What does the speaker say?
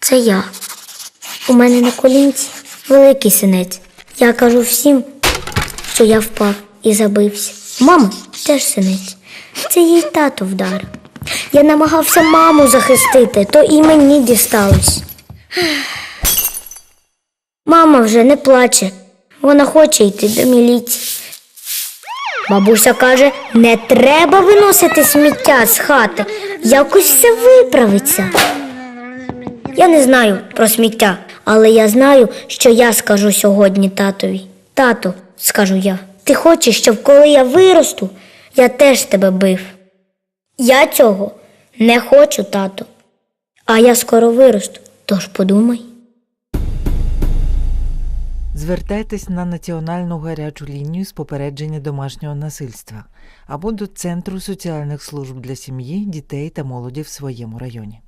Це я. У мене на колінці великий синець. Я кажу всім, що я впав і забився. Мама теж синець. Це їй тато вдарив. Я намагався маму захистити, то і мені дісталось. Мама вже не плаче. Вона хоче йти до міліції. Бабуся каже, не треба виносити сміття з хати. Якось все виправиться. Я не знаю про сміття, але я знаю, що я скажу сьогодні татові. Тату, скажу я, ти хочеш, щоб коли я виросту, я теж тебе бив. Я цього не хочу, тату. А я скоро виросту, тож подумай. Звертайтесь на національну гарячу лінію з попередження домашнього насильства або до Центру соціальних служб для сім'ї, дітей та молоді в своєму районі.